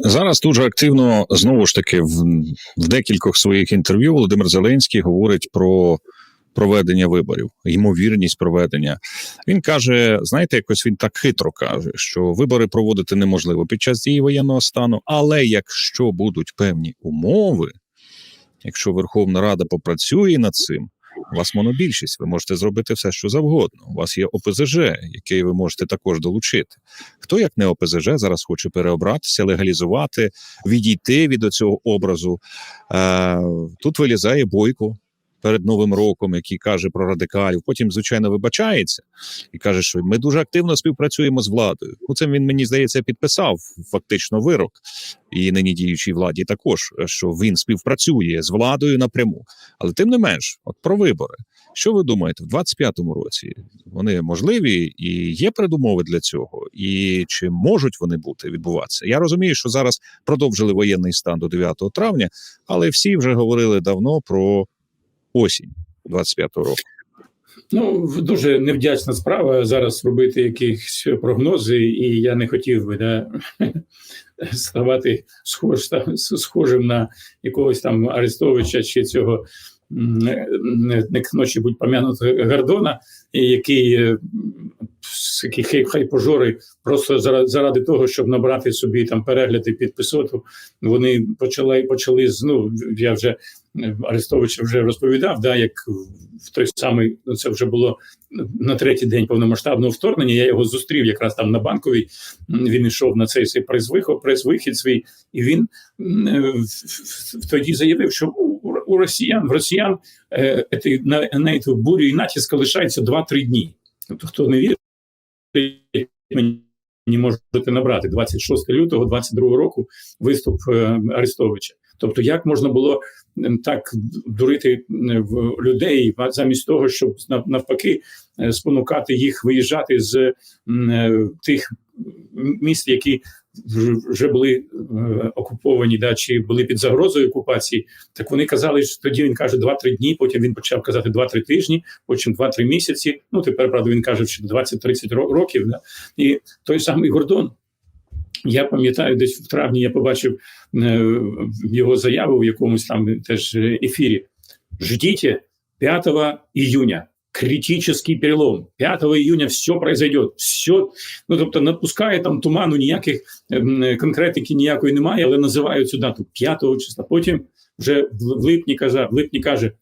Зараз дуже активно знову ж таки в, в декількох своїх інтерв'ю Володимир Зеленський говорить про проведення виборів, ймовірність проведення. Він каже: знаєте, якось він так хитро каже, що вибори проводити неможливо під час дії воєнного стану, але якщо будуть певні умови, якщо Верховна Рада попрацює над цим. У вас монобільшість, ви можете зробити все, що завгодно. У вас є ОПЗЖ, який ви можете також долучити. Хто як не ОПЗЖ зараз хоче переобратися, легалізувати, відійти від цього образу? Е, Тут вилізає бойко перед новим роком, який каже про радикалів. Потім, звичайно, вибачається і каже, що ми дуже активно співпрацюємо з владою. Ну, цим він мені здається підписав фактично вирок і нині діючій владі також, що він співпрацює з владою напряму. Але тим не менш, от про вибори. Що ви думаєте, в 25-му році вони можливі і є передумови для цього, і чи можуть вони бути відбуватися? Я розумію, що зараз продовжили воєнний стан до 9 травня, але всі вже говорили давно про осінь 25-го року. Ну дуже невдячна справа зараз робити якісь прогнози, і я не хотів би да, ставати схож, схожим на якогось там Арестовича чи цього не, ночі будь помянути Гордона, який хай, хай пожори просто заради, заради того, щоб набрати собі там перегляди під писоту, вони почали почали ну, я вже Арестовича вже розповідав, да, як в той самий ну, це вже було на третій день повномасштабного вторгнення. Я його зустрів якраз там на банковій. Він йшов на цей свій прес-вихід свій, і він тоді заявив, що у росіян в росіян е, на, на цю бурю і натиск лишається 2-3 дні. Тобто, хто не вірить, мені можете набрати 26 лютого 22 року виступ е, Арестовича. Тобто, як можна було так дурити людей замість того, щоб навпаки е, спонукати їх виїжджати з тих міст, які вже були е, окуповані, да, чи були під загрозою окупації, так вони казали, що тоді він каже 2-3 дні. Потім він почав казати 2-3 тижні, потім 2-3 місяці. Ну тепер правда він каже, що 20-30 років. Да. І той самий Гордон. Я пам'ятаю, десь в травні я побачив е, його заяву в якомусь там теж ефірі. Ждіть 5 июня критический перелом. 5 июня все произойдет. Все, ну тобто напускає там туману, ніяких ем, конкретики ніякої немає, але називають цю дату 5 числа. Потім вже в липні каже, в липні каже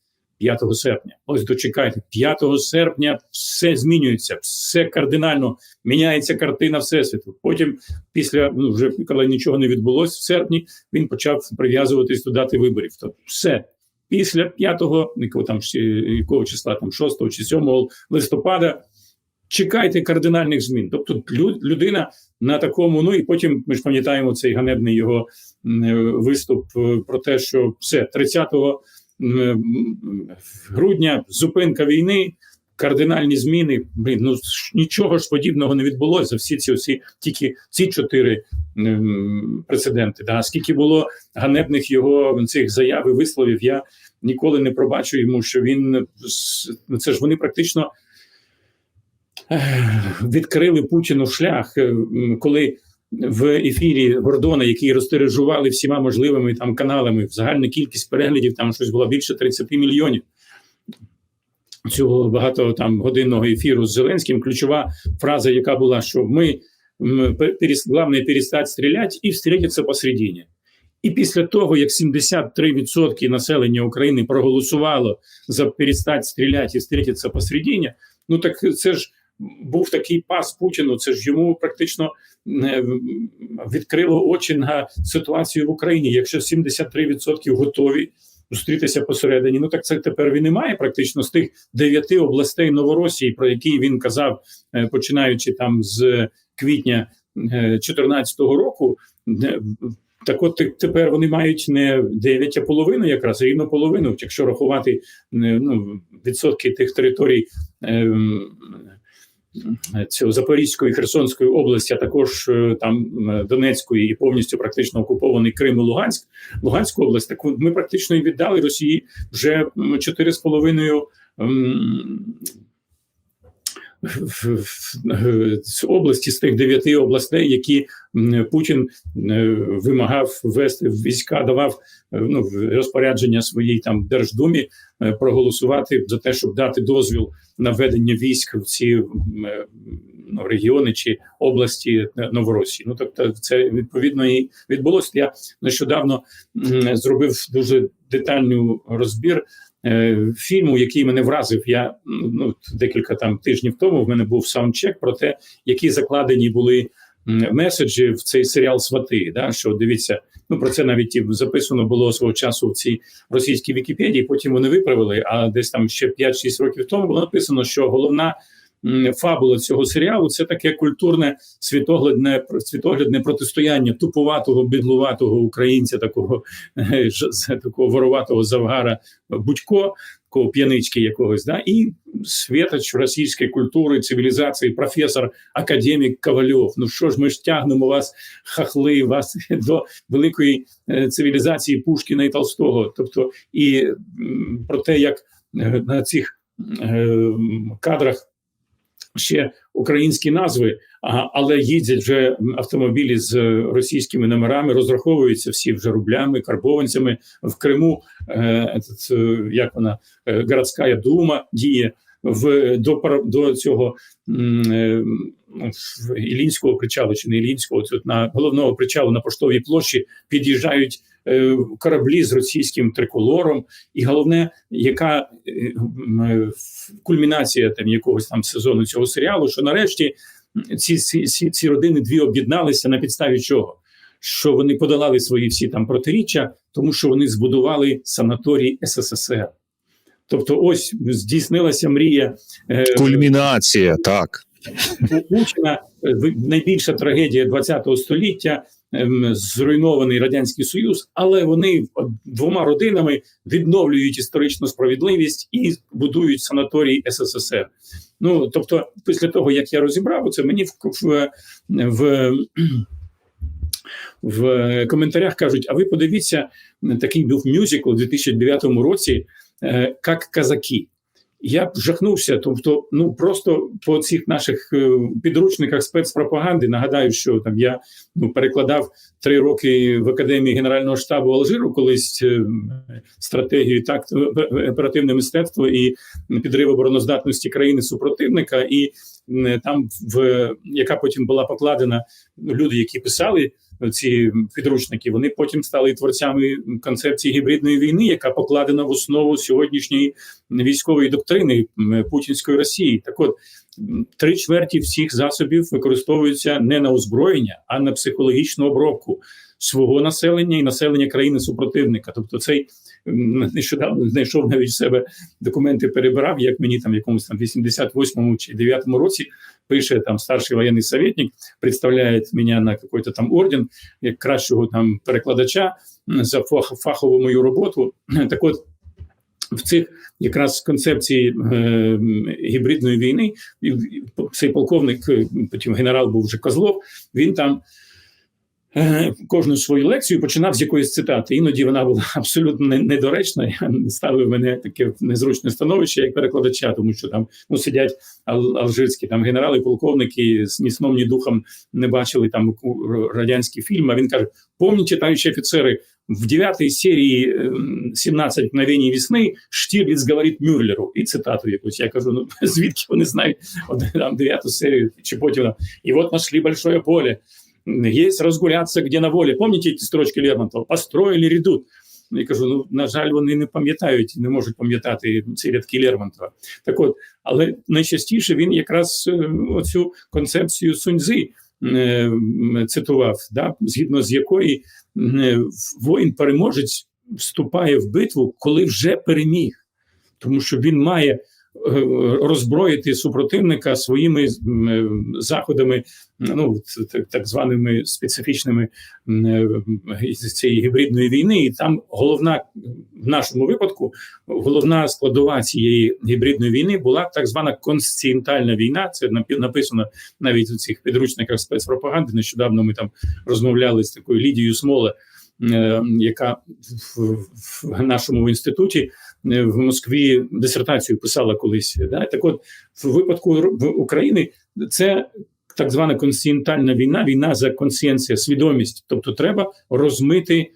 5 серпня. Ось дочекайте, 5 серпня все змінюється, все кардинально міняється картина всесвіту. Потім, після ну вже коли нічого не відбулося в серпні, він почав прив'язуватись до дати виборів. Тобто все після 5-го, там якого числа, там 6 чи 7 листопада. Чекайте кардинальних змін. Тобто, людина на такому. Ну і потім ми ж пам'ятаємо цей ганебний його виступ е, про те, що все 30 грудня зупинка війни, кардинальні зміни. Блін, ну нічого ж подібного не відбулося всі ці всі тільки ці чотири прецеденти. Да? Скільки було ганебних його цих заяв і висловів, я ніколи не пробачу йому, що він це ж вони практично відкрили Путіну шлях, е, коли. В ефірі Гордона, який розтиражували всіма можливими там каналами, загальна кількість переглядів там щось була більше 30 мільйонів цього багато там годинного ефіру з Зеленським. Ключова фраза, яка була, що ми головне перестати стріляти і встретитися посередині. І після того, як 73% населення України проголосувало за перестати стріляти і встретитися посередині, ну так це ж був такий пас Путіну. Це ж йому практично е, відкрило очі на ситуацію в Україні. Якщо 73% готові зустрітися посередині. Ну так це тепер він і має практично з тих дев'яти областей Новоросії, про які він казав, е, починаючи там з квітня 2014 е, року. Так, от тепер вони мають не 9, а половину, якраз рівно половину, якщо рахувати ну, відсотки тих територій ем, цього Запорізької Херсонської області, а також е, там е, Донецької і повністю практично окупований Крим і Луганськ, Луганську область. Так ми практично і віддали Росії вже 4,5 з в, з області з тих дев'яти областей, які Путін е, вимагав ввести в війська, давав е, ну, в розпорядження своїй там Держдумі е, проголосувати за те, щоб дати дозвіл на введення військ в ці ну, регіони чи області Новоросії. Ну тобто, це відповідно і відбулося. Я нещодавно зробив дуже детальний розбір фільму, який мене вразив. Я ну декілька там тижнів тому в мене був саундчек про те, які закладені були меседжі в цей серіал Свати. Да, що дивіться, ну про це навіть і записано було свого часу в цій російській Вікіпедії. Потім вони виправили. А десь там ще 5-6 років тому було написано, що головна. Фабула цього серіалу це таке культурне світоглядне світоглядне протистояння туповатого, бідлуватого українця, такого е, такого вороватого завгара Будько, такого п'янички якогось, да, і світоч російської культури, цивілізації, професор, академік Ковальов. Ну що ж, ми ж тягнемо вас, хахли, вас до великої е, цивілізації Пушкіна і Толстого. Тобто, і про те, як е, на цих кадрах ще українські назви, але їздять вже автомобілі з російськими номерами, розраховуються всі вже рублями, карбованцями в Криму. Е, е, як вона е, городська дума діє в до до цього е, Ілінського причалу чи не Ілінського, на головного причалу на поштовій площі під'їжджають е, кораблі з російським триколором, і головне, яка е, е, кульмінація там якогось там сезону цього серіалу, що нарешті ці, ці, ці, родини дві об'єдналися на підставі чого? Що вони подолали свої всі там протиріччя, тому що вони збудували санаторій СССР. Тобто, ось здійснилася мрія е, Кульмінація, так. Путіна е, найбільша трагедія ХХ століття. Ем, Зруйнований радянський союз, але вони двома родинами відновлюють історичну справедливість і будують санаторій СССР. Ну тобто, після того як я розібрав це, мені в, в, в, в коментарях кажуть: а ви подивіться, такий був мюзикл у 2009 році, е, як казаки. Я б жахнувся, тобто, ну просто по цих наших е, підручниках спецпропаганди нагадаю, що там я ну перекладав три роки в академії Генерального штабу Алжиру, колись е, стратегію так е, оперативне мистецтво і підрив обороноздатності країни супротивника, і там в яка потім була покладена люди, які писали ці підручники, вони потім стали творцями концепції гібридної війни, яка покладена в основу сьогоднішньої військової доктрини путінської Росії. Так от три чверті всіх засобів використовуються не на озброєння, а на психологічну обробку свого населення і населення країни супротивника. Тобто, цей нещодавно знайшов навіть себе документи, перебирав, як мені там якомусь там 88-му чи 9-му році пише там старший воєнний советник, представляє мене на якийсь там орден як кращого там перекладача за фахову мою роботу. Так от в цих якраз концепції е, гібридної війни, цей полковник, потім генерал був вже Козлов, він там. Е, Кожну свою лекцію починав з якоїсь цитати. Іноді вона була абсолютно недоречна. Я ставив мене таке незручне становище як перекладача, тому що там ну сидять ал- алжирські там генерали, полковники з ні сном, ні духом не бачили там радянські фільми. А він каже: помните, товарищи офіцери, в девятой серії ем, «17 мгновений весни Штірліц говорить Мюрлеру. І цитату якусь. Я кажу: ну звідки вони знають от, там дев'яту серію, чи потім і от нашли большое поле. Есть разгуляться где на волі. Помните ці строчки Лермонтова? Построїли редут. Я кажу, ну на жаль, вони не пам'ятають, не можуть пам'ятати ці рядки Лермонтова. Так от, але найчастіше він якраз е, оцю концепцію Суньзи е, цитував, да, згідно з якої е, воїн-переможець вступає в битву, коли вже переміг, тому що він має. Роззброїти супротивника своїми заходами, ну так, званими специфічними е, цієї гібридної війни, і там головна в нашому випадку головна складова цієї гібридної війни була так звана консцієнтальна війна. Це написано навіть у цих підручниках спецпропаганди. Нещодавно ми там розмовляли з такою Лідією Смоле, яка в, нашому інституті е, в Москві дисертацію писала колись. Да? Так, от в випадку України це так звана консцієнтальна війна, війна за консцієнція, свідомість. Тобто, треба розмити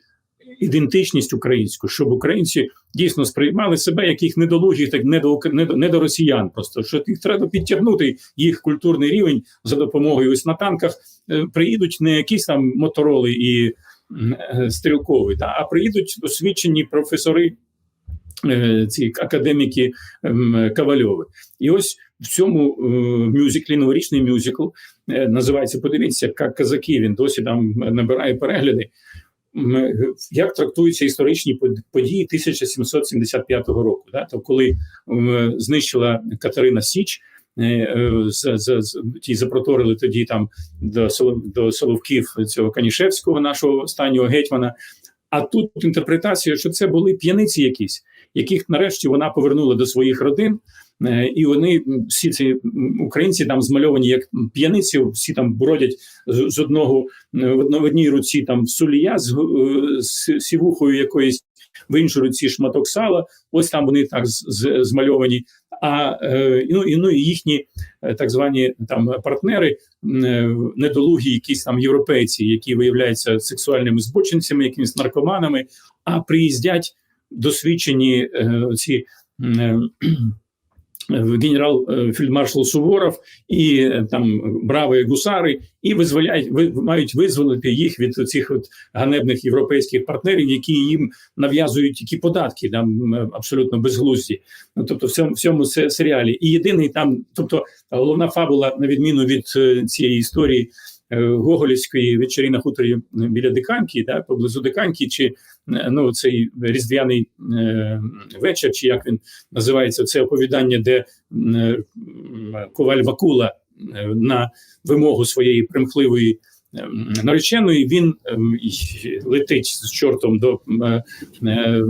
ідентичність українську, щоб українці дійсно сприймали себе як їх недолугих, так не до, не до, не до росіян. Просто що їх треба підтягнути їх культурний рівень за допомогою. Ось на танках е, приїдуть не якісь там мотороли і е, та, а приїдуть освічені професори. е, Ці академіки ем, Ковальови. І ось в цьому е, мюзиклі, новорічний мюзикл, називається Подивіться, як казаки. Він досі там набирає перегляди. Як трактуються історичні под- події 1775 року, да? то коли знищила Катерина Січ, ті запроторили тоді там до, до Соловків цього Канішевського, нашого останнього гетьмана. А тут інтерпретація, що це були п'яниці якісь, яких нарешті вона повернула до своїх родин. Е, І вони всі ці українці там змальовані як п'яниці, всі там бродять з, одного е, в одній руці там сулія з, е, з сівухою якоїсь, в іншій руці шматок сала. Ось там вони так з, з- змальовані. А е, ну, і, ну, і їхні е, так звані там партнери, е, недолугі, якісь там європейці, які виявляються сексуальними збочинцями, якимись наркоманами, а приїздять досвідчені ці. М, е, Суворов і е, там браві гусари, і визволяють ви мають визволити їх від цих от ганебних європейських партнерів, які їм нав'язують тільки податки, там абсолютно безглузді. Ну тобто, в цьому в цьому серіалі. І єдиний там, тобто головна фабула, на відміну від е, цієї історії Гоголівської вечері на хуторі біля Диканьки, да, поблизу Диканьки, чи ну цей різдвяний е, вечір, чи як він називається це оповідання, де е, коваль Вакула е, на вимогу своєї примхливої нареченої він летить з чортом до е, е,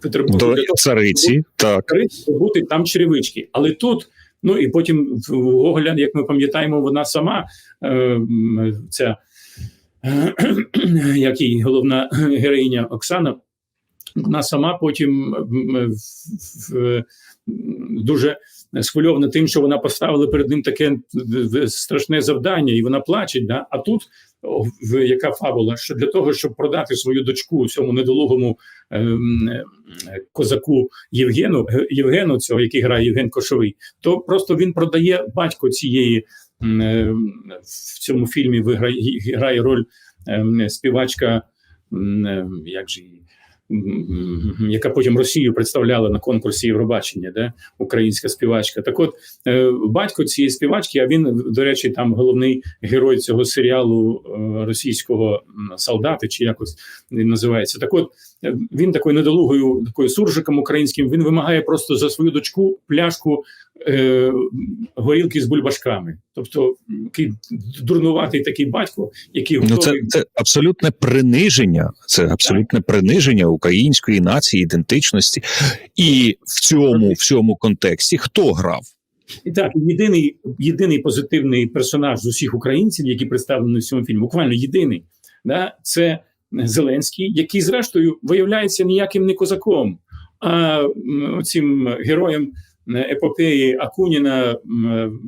Петербурга До цариці, так. бути там черевички. Але тут. Ну і потім в Гоголя, як ми пам'ятаємо, вона сама е, ця як її головна героїня Оксана, вона сама потім дуже схвильована тим, що вона поставила перед ним таке страшне завдання, і вона плаче. Да? А тут яка фабула? Що для того, щоб продати свою дочку цьому недолугому ем, козаку Євгену, Євгену, цього, який грає Євген Кошовий, то просто він продає батько цієї в цьому фільмі виграє грає роль ем, співачка, е, як же яка потім Росію представляла на конкурсі Євробачення, де українська співачка. Так от е, батько цієї співачки, а він, до речі, там головний герой цього серіалу е, російського солдати, чи якось він називається. Так от е, він такою недолугою, такою суржиком українським, він вимагає просто за свою дочку пляшку е, горілки з бульбашками. Тобто такий дурнуватий такий батько, який Ну, це, це абсолютне приниження. Це абсолютне приниження української нації, ідентичності. І в цьому, в цьому контексті хто грав? І так, єдиний, єдиний позитивний персонаж з усіх українців, які представлені в цьому фільмі, буквально єдиний, да, це Зеленський, який, зрештою, виявляється ніяким не козаком, а цим героєм епопеї Акуніна, м,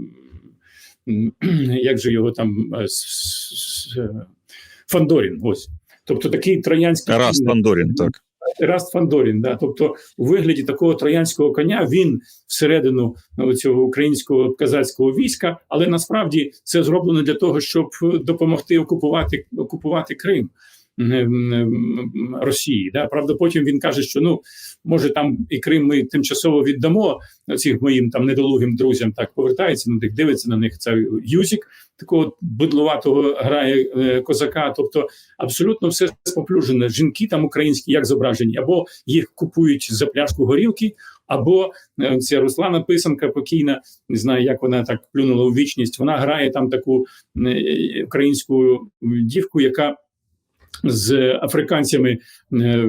як же його там е, е, Фандорін. Ось. Тобто такий троянський Тарас кінь. Пандорін, так. Раст Фандорін, да, тобто у вигляді такого троянського коня він всередину ну, цього українського казацького війська, але насправді це зроблено для того, щоб допомогти окупувати окупувати Крим. Росії, да правда, потім він каже, що ну може там і Крим ми тимчасово віддамо цим моїм там недолугим друзям. Так повертається на них, дивиться на них. Це Юзік такого бидлуватого грає е, козака. Тобто абсолютно все споплюжене. Жінки там українські як зображені, або їх купують за пляшку горілки, або е, ця Руслана Писанка покійна, не знаю, як вона так плюнула у вічність. Вона грає там таку е, українську дівку, яка. З африканцями е,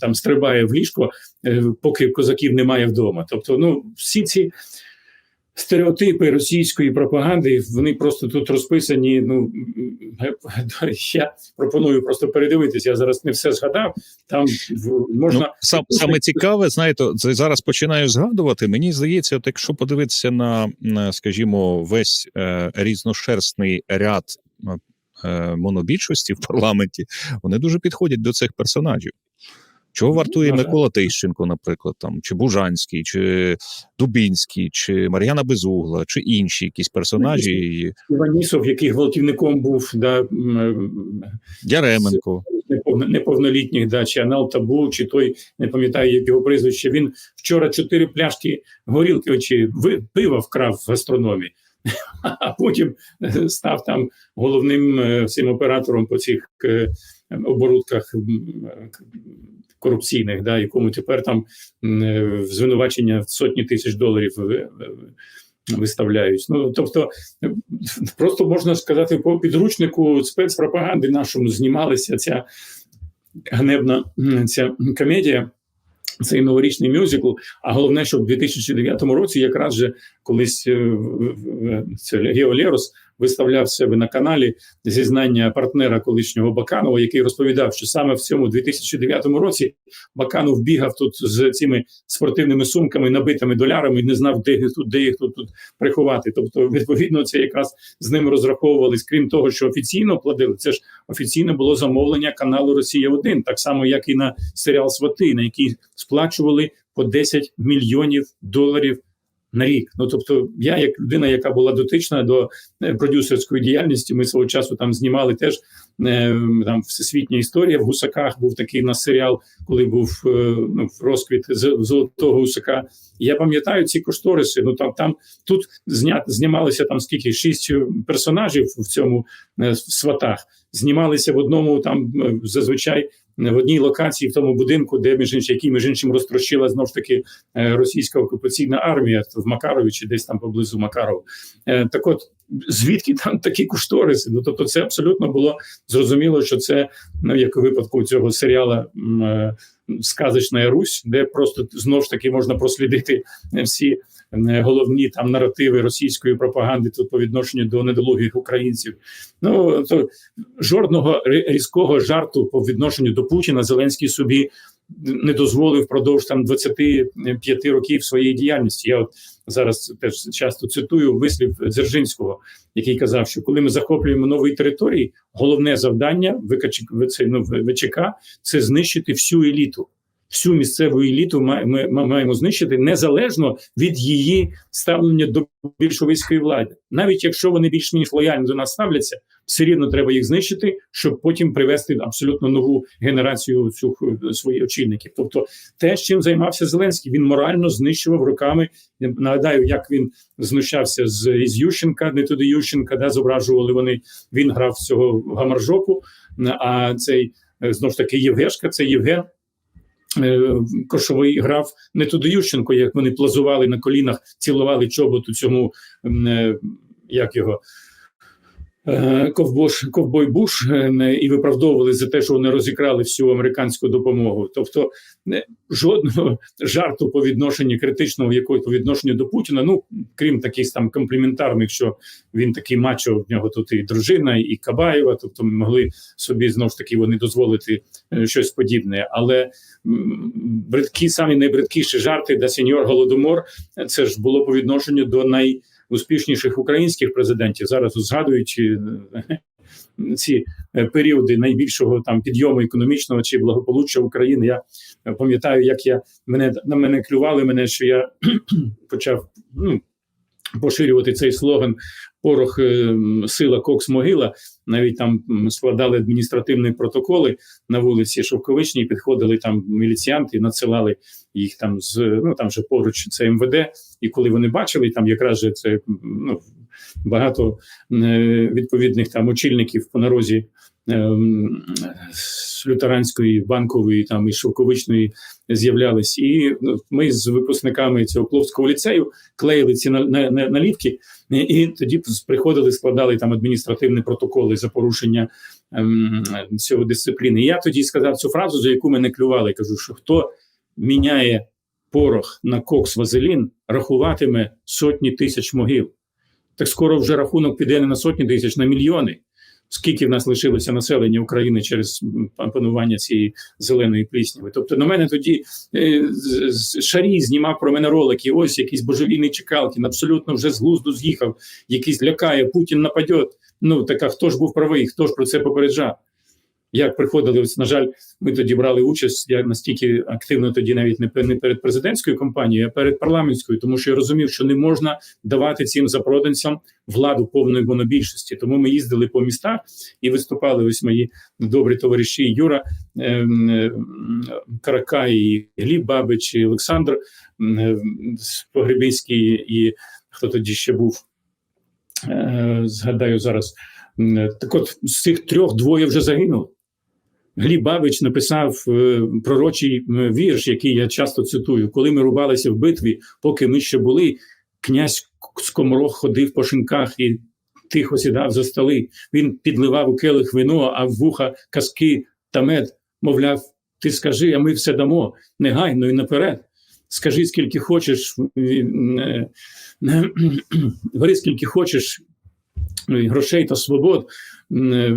там стрибає в ліжко, е, поки козаків немає вдома. Тобто, ну всі ці стереотипи російської пропаганди, вони просто тут розписані. Ну я пропоную просто передивитися. Я зараз не все згадав. Там можна Ну, сам, саме цікаве, знаєте, зараз починаю згадувати. Мені здається, от якщо подивитися на, на скажімо, весь е, різношерстний ряд е, монобільшості в парламенті, вони дуже підходять до цих персонажів. Чого Ну, вартує. Микола Тищенко, наприклад, там, чи Бужанський, чи Дубінський, чи Мар'яна Безугла, чи інші якісь персонажі, Іванісов, який гвалтівником був, да, м, Яременко. неповнолітніх, да, чи Анал Табу, чи той, не пам'ятаю, як його прізвище. Він вчора чотири пляшки горілки чи пива вкрав в гастрономі, а потім е, став там головним е, цим оператором по цих е, оборудках корупційних, да, якому тепер там звинувачення в сотні тисяч доларів ви- ви- виставляють. Ну тобто, просто можна сказати, по підручнику спецпропаганди нашому знімалася ця ганебна ця комедія. Цей новорічний мюзикл. А головне, що в 2009 році, якраз же колись е, Гео Лерос виставляв себе на каналі зізнання партнера колишнього Баканова, який розповідав, що саме в цьому 2009 році Баканов бігав тут з цими спортивними сумками, набитими долярами, і не знав, де їх тут, де їх тут, тут приховати. Тобто, відповідно, це якраз з ним розраховувались. Крім того, що офіційно платили, це ж офіційно було замовлення каналу Росія 1 так само, як і на серіал Свати, на який сплачували по 10 мільйонів доларів. На рік, ну тобто, я, як людина, яка була дотична до е, продюсерської діяльності, ми свого часу там знімали теж е, там всесвітня історія в гусаках. Був такий на серіал, коли був е, ну, розквіт золотого гусака. Я пам'ятаю ці кошториси. Ну там там тут знят знімалися там скільки шість персонажів в цьому в сватах. Знімалися в одному там зазвичай. В одній локації в тому будинку, де між іншим, який між іншим розтрощила знов ж таки е, російська окупаційна армія в Макарові чи десь там поблизу Макарова. Е, Так от звідки там такі кошториси? Ну тобто, це абсолютно було зрозуміло, що це ну як у випадку цього серіала е, Сказочна Русь, де просто знов ж таки можна прослідити всі головні там наративи російської пропаганди тут по відношенню до недолугих українців. Ну то жодного різкого жарту по відношенню до Путіна Зеленський собі не дозволив впродовж там 25 років своєї діяльності. Я от зараз теж часто цитую вислів Дзержинського, який казав, що коли ми захоплюємо нові території, головне завдання ВКЧ, ну, ВЧК це знищити всю еліту. Всю місцеву еліту ми, маємо знищити незалежно від її ставлення до більшовицької влади. Навіть якщо вони більш-менш лояльно до нас ставляться, все рівно треба їх знищити, щоб потім привести абсолютно нову генерацію е, своїх очільників. Тобто, те, чим займався Зеленський, він морально знищував руками. Нагадаю, як він знущався з із Ющенка, не туди Ющенка, де зображували вони. Він грав цього гамаржопу. А цей е, знов ж таки Євгешка, це Євген. Е, Кошовий грав не туди Ющенко, як вони плазували на колінах, цілували чоботу цьому, е, як його, ковбош, ковбой Буш е, і виправдовували за те, що вони розікрали всю американську допомогу. Тобто не- жодного жарту по відношенню критичного якої по відношенню до Путіна, ну крім таких там компліментарних, що він такий мачо, в нього тут і дружина, і Кабаєва, тобто ми могли собі знов ж таки вони дозволити е, щось подібне. Але бридкі, самі найбридкіші жарти, да сеньор Голодомор, це ж було по відношенню до найуспішніших українських президентів. Зараз згадуючи е, ці е, періоди найбільшого там підйому економічного чи благополуччя України. Я е, пам'ятаю, як я мене на мене клювали мене, що я почав ну, поширювати цей слоган Порох е, сила Кокс могила. Навіть там складали адміністративні протоколи на вулиці Шовковичній, підходили там міліціянти, надсилали їх там з ну там же поруч це МВД. І коли вони бачили, там якраз же це ну, багато е, відповідних там очільників по нарозі лютеранської, банкової там і шовковичної з'являлись. І ну, ми з випускниками цього Пловського ліцею клеїли ці на, на, на, наліпки, і, і тоді приходили, складали там адміністративні протоколи за порушення ем, цього дисципліни. І я тоді сказав цю фразу, за яку мене клювали. Кажу, що хто міняє порох на кокс вазелін рахуватиме сотні тисяч могил. Так скоро вже рахунок піде не на сотні тисяч, на мільйони. Скільки в нас лишилося населення України через панування цієї зеленої плісняви? Тобто на мене тоді е, Шарій знімав про мене ролики. Ось якийсь божевільний Чекалкін, абсолютно вже з глузду з'їхав, якийсь лякає, Путін нападе. Ну так а хто ж був правий, хто ж про це попереджав? Як приходили, ось, на жаль, ми тоді брали участь. Я настільки активно тоді навіть не не перед президентською кампанією, а перед парламентською, тому що я розумів, що не можна давати цим запроданцям владу повної монобільшості. Тому ми їздили по містах і виступали. Ось мої добрі товариші Юра ем, ем, Каракай, і Гліб Бабич, і Олександр ем, Погребинський, і хто тоді ще був. Е, Згадаю зараз. Так от з цих трьох двоє вже загинули. Гліб Бабич написав е, пророчий вірш, який я часто цитую. Коли ми рубалися в битві, поки ми ще були, князь Скоморох ходив по шинках і тихо сідав за столи. Він підливав у келих вино, а в вуха казки та мед, мовляв, ти скажи, а ми все дамо негайно і наперед. Скажи, скільки хочеш, е, бери скільки хочеш ну, грошей та свобод е,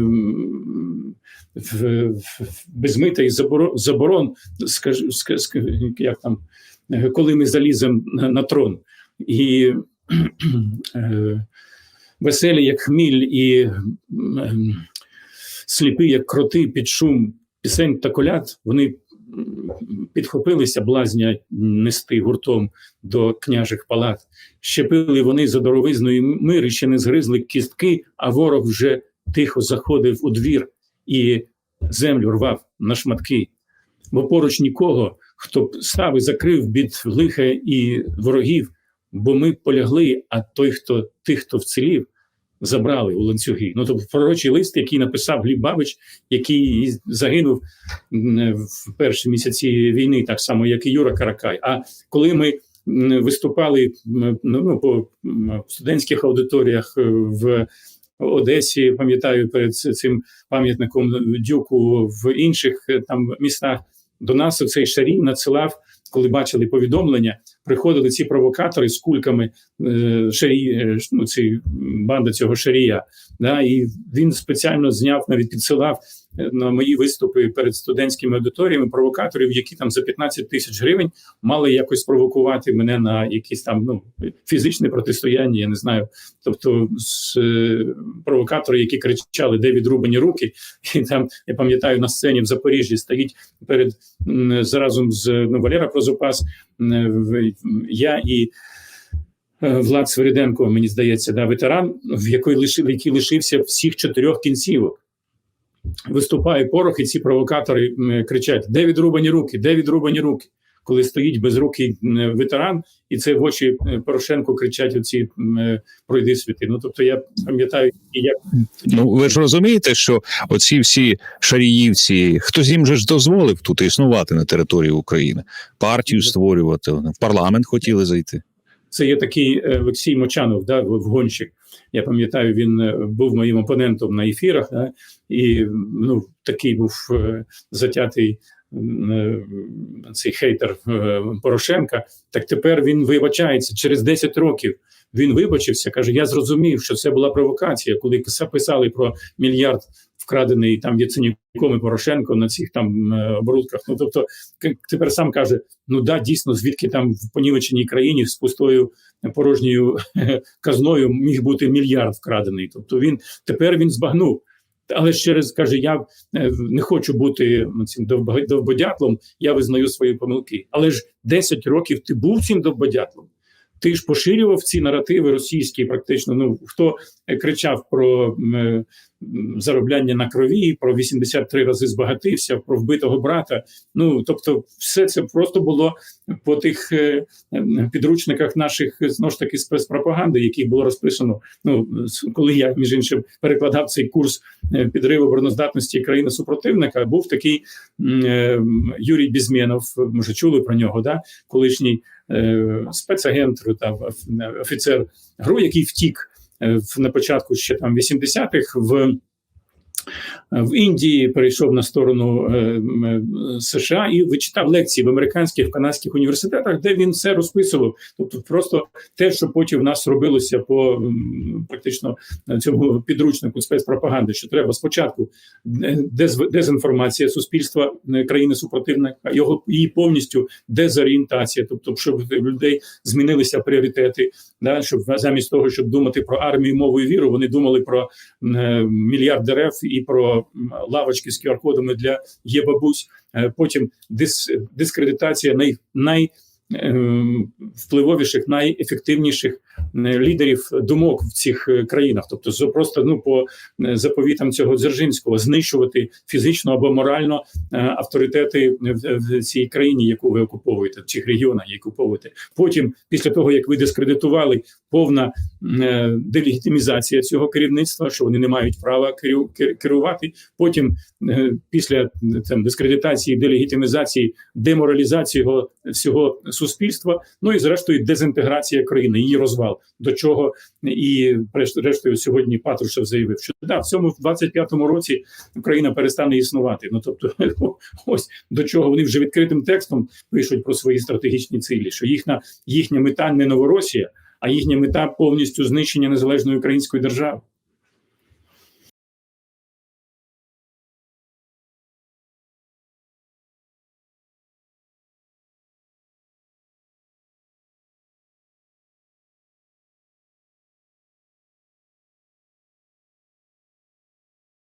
в- в- без і заборон, скажи, ска- ска- як там, е, коли ми заліземо на, трон. І е, веселі, як хміль, і сліпі, як кроти під шум пісень та коляд, вони підхопилися блазня нести гуртом до княжих палат. Щепили вони за дороговизну і мир, і ще не згризли кістки, а ворог вже тихо заходив у двір і землю рвав на шматки. Бо поруч нікого, хто б став і закрив від лиха і ворогів, бо ми полягли, а той, хто тих, хто вцілів, забрали у ланцюги. Ну тобто пророчий лист, який написав Гліб Бабич, який загинув в перші місяці війни, так само як і Юра Каракай. А коли ми виступали ну, по студентських аудиторіях е, в Одесі, пам'ятаю, перед цим пам'ятником Дюку в інших е, там містах, до нас цей шарій надсилав, коли бачили повідомлення, приходили ці провокатори з кульками е, шарій, е, ну, ці банда цього шарія. Да, і він спеціально зняв, навіть підсилав на мої виступи перед студентськими аудиторіями провокаторів, які там за 15 тисяч гривень мали якось провокувати мене на якісь там ну фізичне протистояння. Я не знаю. Тобто з е, провокатори, які кричали, де відрубані руки, і там я пам'ятаю на сцені в Запоріжжі стоїть перед м, заразом з ну, Валера Прозопас. м, Я і е, Влад Свириденко, мені здається, да, ветеран, в який лишив, який лишився всіх чотирьох кінцівок. Виступає порох, і ці провокатори кричать: де відрубані руки, де відрубані руки? Коли стоїть безрукий ветеран, і це в очі е, Порошенку кричать оці е, пройди світи. Ну тобто я пам'ятаю, як Ну ви ж розумієте, що оці всі шаріївці, хтось їм же ж дозволив тут існувати на території України, партію створювати, в парламент хотіли зайти. це є такий е, Олексій Мочанов, да, вгонщик. Я пам'ятаю, він е, був моїм опонентом на ефірах, да, і ну, такий був е, затятий е, цей хейтер Порошенка. Так тепер він вибачається через 10 років. Він вибачився, каже: Я зрозумів, що це була провокація, коли писа- писали про мільярд вкрадений там Яценюком і Порошенко на цих там оборудках. Ну тобто, тепер сам каже: ну да, дійсно, звідки там в понівеченій країні з пустою порожньою казною міг бути мільярд вкрадений. Тобто він тепер він збагнув. Але ще раз каже: я е, не хочу бути цим довбо- довбодятлом, я визнаю свої помилки. Але ж 10 років ти був цим довбодятлом. Ти ж поширював ці наративи російські, практично. Ну хто е, кричав про е, заробляння на крові, про 83 рази збагатився, про вбитого брата. Ну тобто, все це просто було по тих е, підручниках наших знову ж таки спецпропаганди, яких було розписано. Ну коли я між іншим перекладав цей курс підриву обороноздатності країни супротивника, був такий Юрій Бізмєнов. Може, чули про нього, да? колишній спецагент там офіцер ГРУ, який втік е, на початку ще там 80-х в В Індії перейшов на сторону е, е, США і вичитав лекції в американських в канадських університетах, де він все розписував. Тобто, просто те, що потім в нас робилося по практично цьому підручнику спецпропаганди, що треба спочатку е, дезінформація суспільства е, країни супротивника, його її повністю дезорієнтація, тобто, щоб людей змінилися пріоритети, да, щоб замість того, щоб думати про армію, мову і віру, вони думали про е, мільярд дерев і про лавочки з QR-кодами для є бабусь. Е, Потім дис, дискредитація най, най ем, найефективніших лідерів думок в цих е, країнах, тобто просто ну по е, заповітам цього Дзержинського знищувати фізично або морально е, авторитети в, цій країні, яку ви окуповуєте, в цих регіонах, які окуповуєте. Потім, після того як ви дискредитували, повна е, делегітимізація цього керівництва, що вони не мають права керу- керувати. Потім, е, після е, там дискредитації, делегітимізації, деморалізації його всього суспільства. Ну і зрештою дезінтеграція країни, її розвал. До чого і решт- рештою сьогодні Патрушев заявив, що да, в цьому 25-му році Україна перестане існувати. Ну тобто, ось до чого вони вже відкритим текстом пишуть про свої стратегічні цілі, що їхня їхня мета не Новоросія, а їхня мета повністю знищення незалежної української держави.